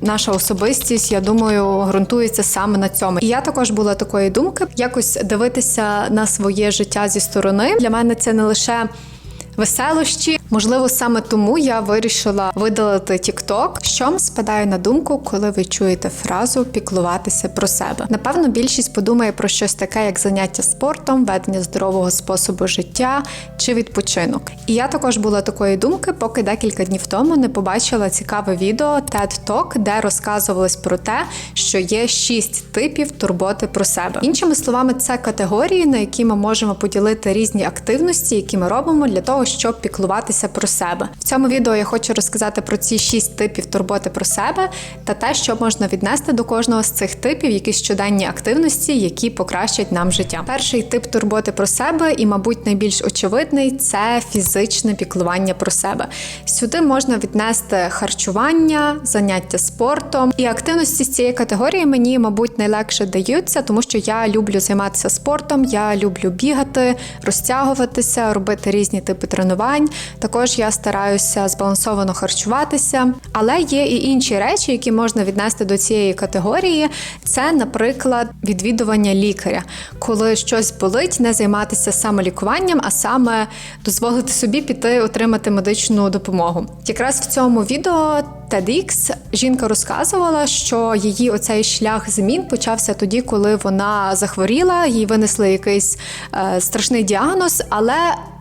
наша особистість, я думаю, ґрунтується саме на цьому. І я також була такої думки, якось дивитися на своє життя зі сторони. Для мене це не лише. Веселощі, можливо, саме тому я вирішила видалити TikTok. Що вам спадає на думку, коли ви чуєте фразу піклуватися про себе? Напевно, більшість подумає про щось таке, як заняття спортом, ведення здорового способу життя чи відпочинок. І я також була такої думки, поки декілька днів тому не побачила цікаве відео TED Talk, де розказувалось про те, що є шість типів турботи про себе. Іншими словами, це категорії, на які ми можемо поділити різні активності, які ми робимо для того, щоб піклуватися про себе. В цьому відео я хочу розказати про ці шість типів турботи про себе та те, що можна віднести до кожного з цих типів якісь щоденні активності, які покращать нам життя. Перший тип турботи про себе, і, мабуть, найбільш очевидний це фізичне піклування про себе. Сюди можна віднести харчування, заняття спортом і активності з цієї категорії мені, мабуть, найлегше даються, тому що я люблю займатися спортом, я люблю бігати, розтягуватися, робити різні типи тренувань. Також я стараюся збалансовано харчуватися. Але є і інші речі, які можна віднести до цієї категорії. Це, наприклад, відвідування лікаря, коли щось болить, не займатися самолікуванням, а саме дозволити собі піти отримати медичну допомогу. Якраз в цьому відео TEDx жінка розказувала, що її оцей шлях змін почався тоді, коли вона захворіла, їй винесли якийсь е, страшний діагноз, але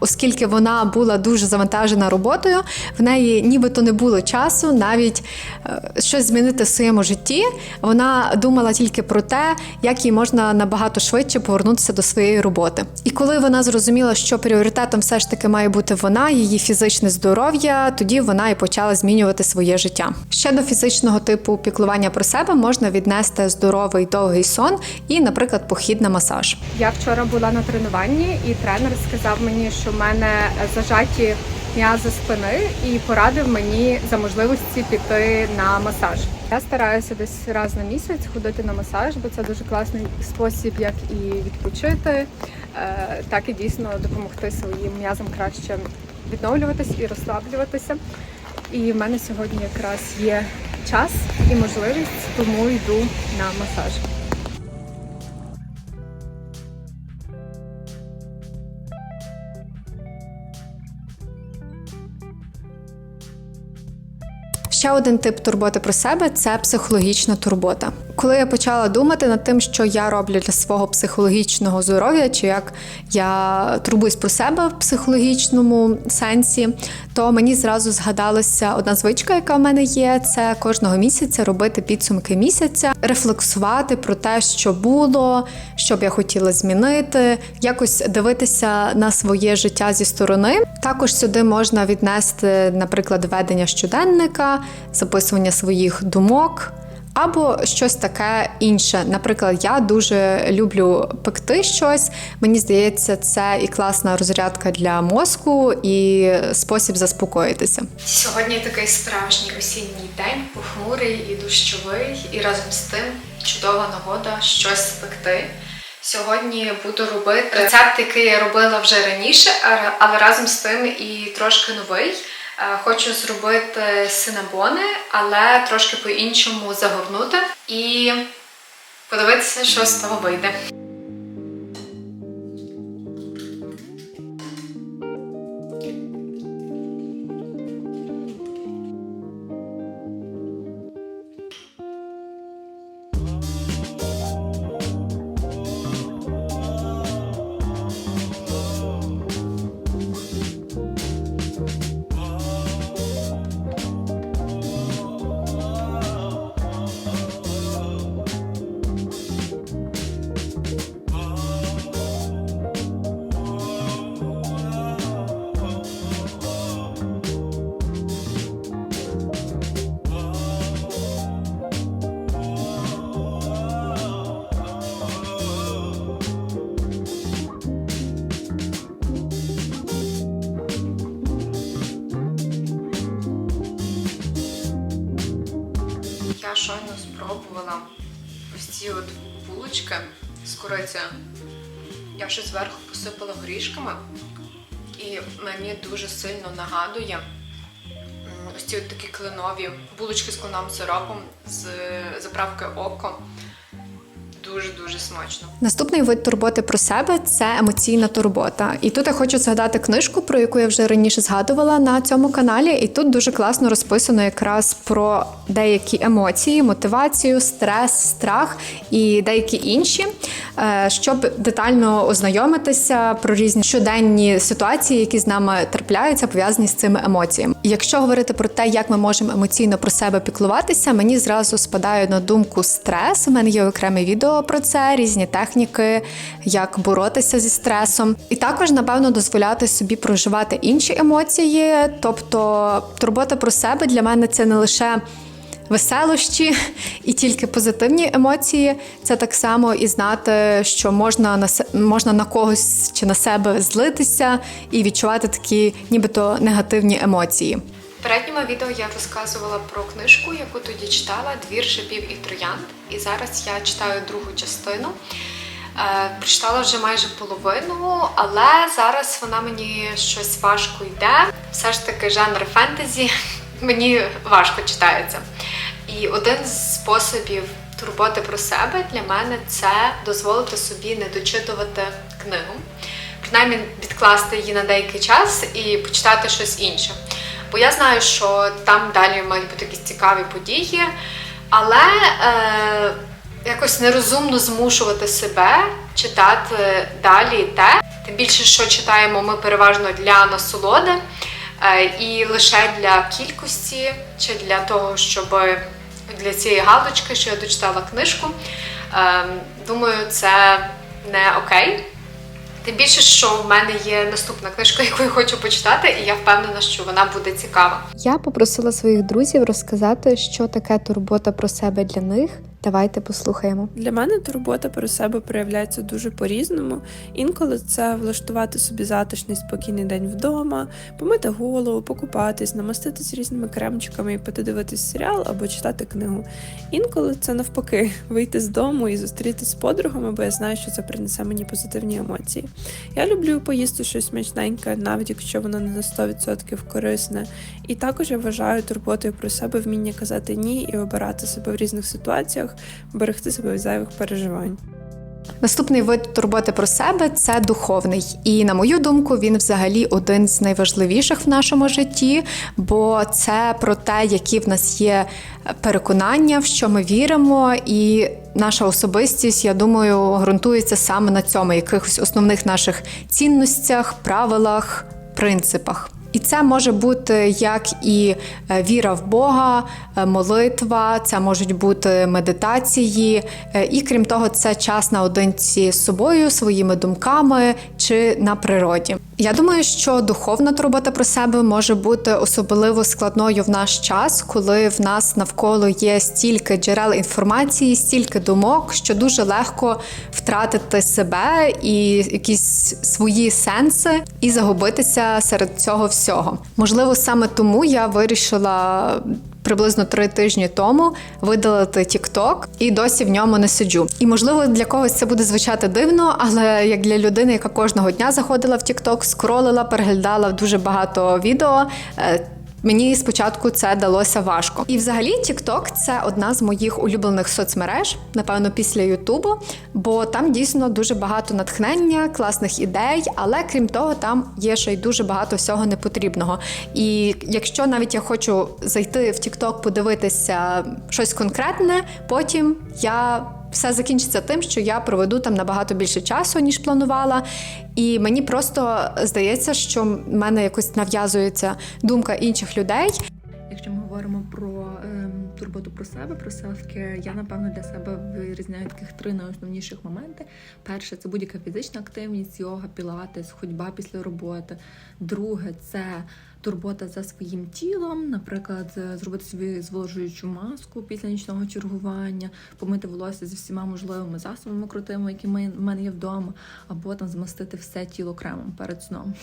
Оскільки вона була дуже завантажена роботою, в неї нібито не було часу навіть е, щось змінити в своєму житті. Вона думала тільки про те, як їй можна набагато швидше повернутися до своєї роботи. І коли вона зрозуміла, що пріоритетом все ж таки має бути вона, її фізичне здоров'я, тоді вона і почала змінювати своє життя. Ще до фізичного типу піклування про себе можна віднести здоровий довгий сон і, наприклад, похід на масаж. Я вчора була на тренуванні, і тренер сказав мені, що в мене зажаті м'язи спини, і порадив мені за можливості піти на масаж. Я стараюся десь раз на місяць ходити на масаж, бо це дуже класний спосіб, як і відпочити, е, так і дійсно допомогти своїм м'язам краще відновлюватись і розслаблюватися. І в мене сьогодні якраз є час і можливість, тому йду на масаж. Ще один тип турботи про себе це психологічна турбота. Коли я почала думати над тим, що я роблю для свого психологічного здоров'я, чи як я турбуюсь про себе в психологічному сенсі, то мені зразу згадалася одна звичка, яка в мене є: це кожного місяця робити підсумки місяця, рефлексувати про те, що було, що б я хотіла змінити, якось дивитися на своє життя зі сторони. Також сюди можна віднести, наприклад, ведення щоденника, записування своїх думок. Або щось таке інше. Наприклад, я дуже люблю пекти щось. Мені здається, це і класна розрядка для мозку, і спосіб заспокоїтися. Сьогодні такий справжній осінній день, похмурий і дощовий, і разом з тим чудова нагода щось спекти. Сьогодні буду робити рецепт, який я робила вже раніше, але разом з тим і трошки новий. Е, Хочу зробити синабони, але трошки по-іншому загорнути і подивитися, що з того вийде. Щойно спробувала ось ці от булочки з корицею. Я ще зверху посипала горішками, і мені дуже сильно нагадує ось ці от такі кленові булочки з клином сиропом з заправки око. Дуже-дуже смачно. Наступний вид турботи про себе це емоційна турбота. І тут я хочу згадати книжку, про яку я вже раніше згадувала на цьому каналі. І тут дуже класно розписано якраз про деякі емоції, мотивацію, стрес, страх і деякі інші, е, щоб детально ознайомитися про різні щоденні ситуації, які з нами трапляються, пов'язані з цими емоціями. Якщо говорити про те, як ми можемо емоційно про себе піклуватися, мені зразу спадає на думку стрес. У мене є окреме відео про це, різні техніки, як боротися зі стресом, і також, напевно, дозволяти собі проживати інші емоції. Тобто, турбота про себе для мене це не лише. Веселощі і тільки позитивні емоції. Це так само і знати, що можна на можна на когось чи на себе злитися і відчувати такі, нібито негативні емоції. В передньому відео я розказувала про книжку, яку тоді читала Двір шипів і троянд. І зараз я читаю другу частину. Е, Прочитала вже майже половину, але зараз вона мені щось важко йде. Все ж таки, жанр фентезі мені важко читається. І один з способів турботи про себе для мене це дозволити собі не дочитувати книгу, принаймні відкласти її на деякий час і почитати щось інше. Бо я знаю, що там далі мають бути якісь цікаві події, але е, якось нерозумно змушувати себе читати далі те. Тим більше, що читаємо ми переважно для насолоди е, і лише для кількості, чи для того, щоб для цієї галочки, що я дочитала книжку. Е, думаю, це не окей. Тим більше, що в мене є наступна книжка, яку я хочу почитати, і я впевнена, що вона буде цікава. Я попросила своїх друзів розказати, що таке турбота про себе для них. Давайте послухаємо. Для мене турбота про себе проявляється дуже по-різному. Інколи це влаштувати собі затишний спокійний день вдома, помити голову, покупатись, намаститись різними кремчиками і піти серіал або читати книгу. Інколи це навпаки вийти з дому і зустрітись з подругами, бо я знаю, що це принесе мені позитивні емоції. Я люблю поїсти щось смачненьке, навіть якщо воно не на 100% корисне. І також я вважаю турботою про себе вміння казати ні і обирати себе в різних ситуаціях, берегти себе від зайвих переживань. Наступний вид турботи про себе це духовний. І на мою думку, він взагалі один з найважливіших в нашому житті, бо це про те, які в нас є переконання, в що ми віримо, і наша особистість, я думаю, ґрунтується саме на цьому, якихось основних наших цінностях, правилах, принципах. І це може бути як і е, віра в Бога, е, молитва, це можуть бути медитації, е, і крім того, це час наодинці з собою, своїми думками чи на природі. Я думаю, що духовна турбота про себе може бути особливо складною в наш час, коли в нас навколо є стільки джерел інформації, стільки думок, що дуже легко втратити себе і якісь свої сенси і загубитися серед цього всього. Можливо, саме тому я вирішила. Приблизно три тижні тому видалити TikTok і досі в ньому не сиджу. І можливо для когось це буде звучати дивно, але як для людини, яка кожного дня заходила в TikTok, скролила, переглядала дуже багато відео. Мені спочатку це далося важко. І взагалі TikTok – це одна з моїх улюблених соцмереж, напевно, після Ютубу, бо там дійсно дуже багато натхнення, класних ідей, але крім того, там є ще й дуже багато всього непотрібного. І якщо навіть я хочу зайти в TikTok, подивитися щось конкретне, потім я. Все закінчиться тим, що я проведу там набагато більше часу, ніж планувала. І мені просто здається, що в мене якось нав'язується думка інших людей. Якщо ми говоримо про ем, турботу про себе, про селфки, я напевно для себе вирізняю таких три найосновніших моменти. Перше це будь-яка фізична активність, йога, пілатес, ходьба після роботи. Друге це турбота за своїм тілом, наприклад, е, зробити собі зволожуючу маску після нічного чергування, помити волосся зі всіма можливими засобами крутими, які в мене є вдома, або там змастити все тіло кремом перед сном.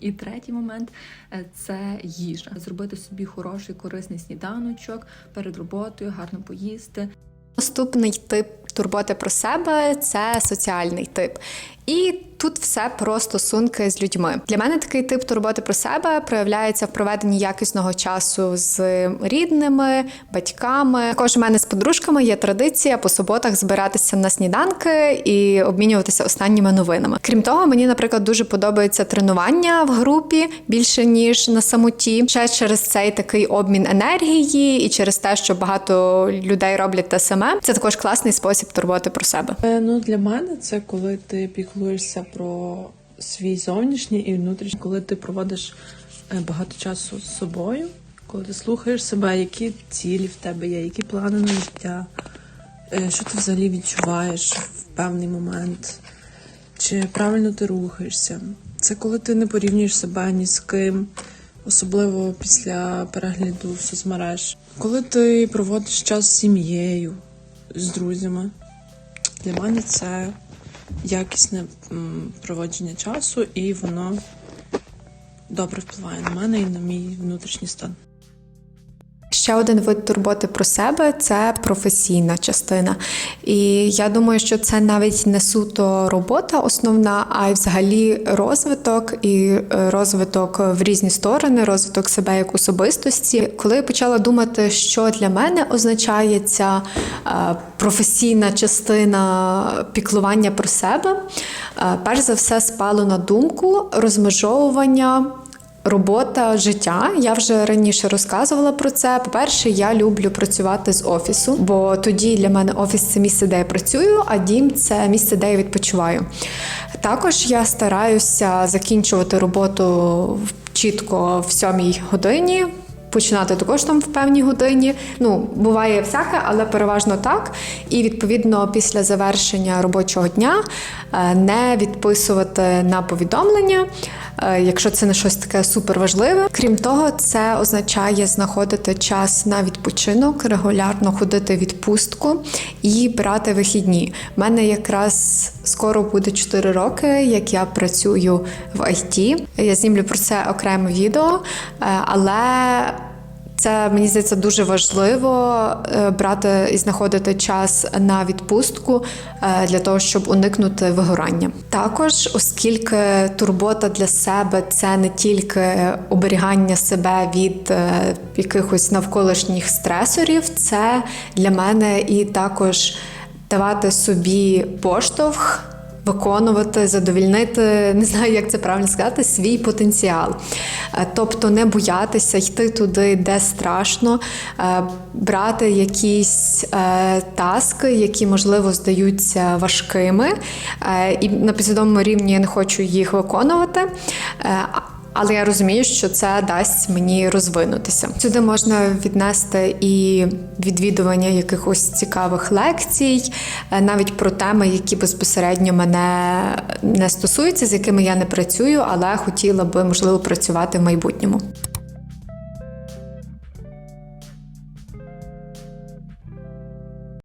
І третій момент е, це їжа. Зробити собі хороший корисний сніданочок перед роботою, гарно поїсти. Наступний тип турботи про себе це соціальний тип. І Тут все про стосунки з людьми. Для мене такий тип турботи про себе проявляється в проведенні якісного часу з рідними, батьками. Також у мене з подружками є традиція по суботах збиратися на сніданки і обмінюватися останніми новинами. Крім того, мені, наприклад, дуже подобається тренування в групі більше ніж на самоті. Ще через цей такий обмін енергії і через те, що багато людей роблять те саме. Це також класний спосіб турботи про себе. Е, Ну, для мене це коли ти піклуєшся про свій зовнішній і внутрішній, коли ти проводиш е, багато часу з собою, коли ти слухаєш себе, які цілі в тебе є, які плани на життя, е, що ти взагалі відчуваєш в певний момент, чи правильно ти рухаєшся. Це коли ти не порівнюєш себе ні з ким, особливо після перегляду соцмереж. Коли ти проводиш час з сім'єю, з друзями. Для мене це якісне проводження часу, і воно добре впливає на мене і на мій внутрішній стан. Ще один вид турботи про себе це професійна частина. І я думаю, що це навіть не суто робота основна, а й взагалі розвиток і е, розвиток в різні сторони, розвиток себе як особистості. Коли я почала думати, що для мене означає ця е, професійна частина піклування про себе, е, перш за все спало на думку розмежовування. Робота, життя. Я вже раніше розказувала про це. По-перше, я люблю працювати з офісу, бо тоді для мене офіс це місце, де я працюю, а дім це місце, де я відпочиваю. Також я стараюся закінчувати роботу чітко в сьомій годині. Починати також там в певній годині. Ну, буває всяке, але переважно так. І відповідно після завершення робочого дня е, не відписувати на повідомлення, е, якщо це не щось таке суперважливе. Крім того, це означає знаходити час на відпочинок, регулярно ходити в відпустку і брати вихідні. У мене якраз скоро буде 4 роки, як я працюю в IT. Я знімлю про це окреме відео, е, але це мені здається дуже важливо е, брати і знаходити час на відпустку е, для того, щоб уникнути вигорання. Також, оскільки турбота для себе це не тільки оберігання себе від е, якихось навколишніх стресорів, це для мене і також давати собі поштовх виконувати, задовільнити, не знаю, як це правильно сказати, свій потенціал. Е, Тобто не боятися йти туди, де страшно, е, брати якісь е, таски, які, можливо, здаються важкими, і на підсвідомому рівні я не хочу їх виконувати. Але я розумію, що це дасть мені розвинутися. Сюди можна віднести і відвідування якихось цікавих лекцій, е, навіть про теми, які безпосередньо мене не стосуються, з якими я не працюю, але хотіла би можливо працювати в майбутньому.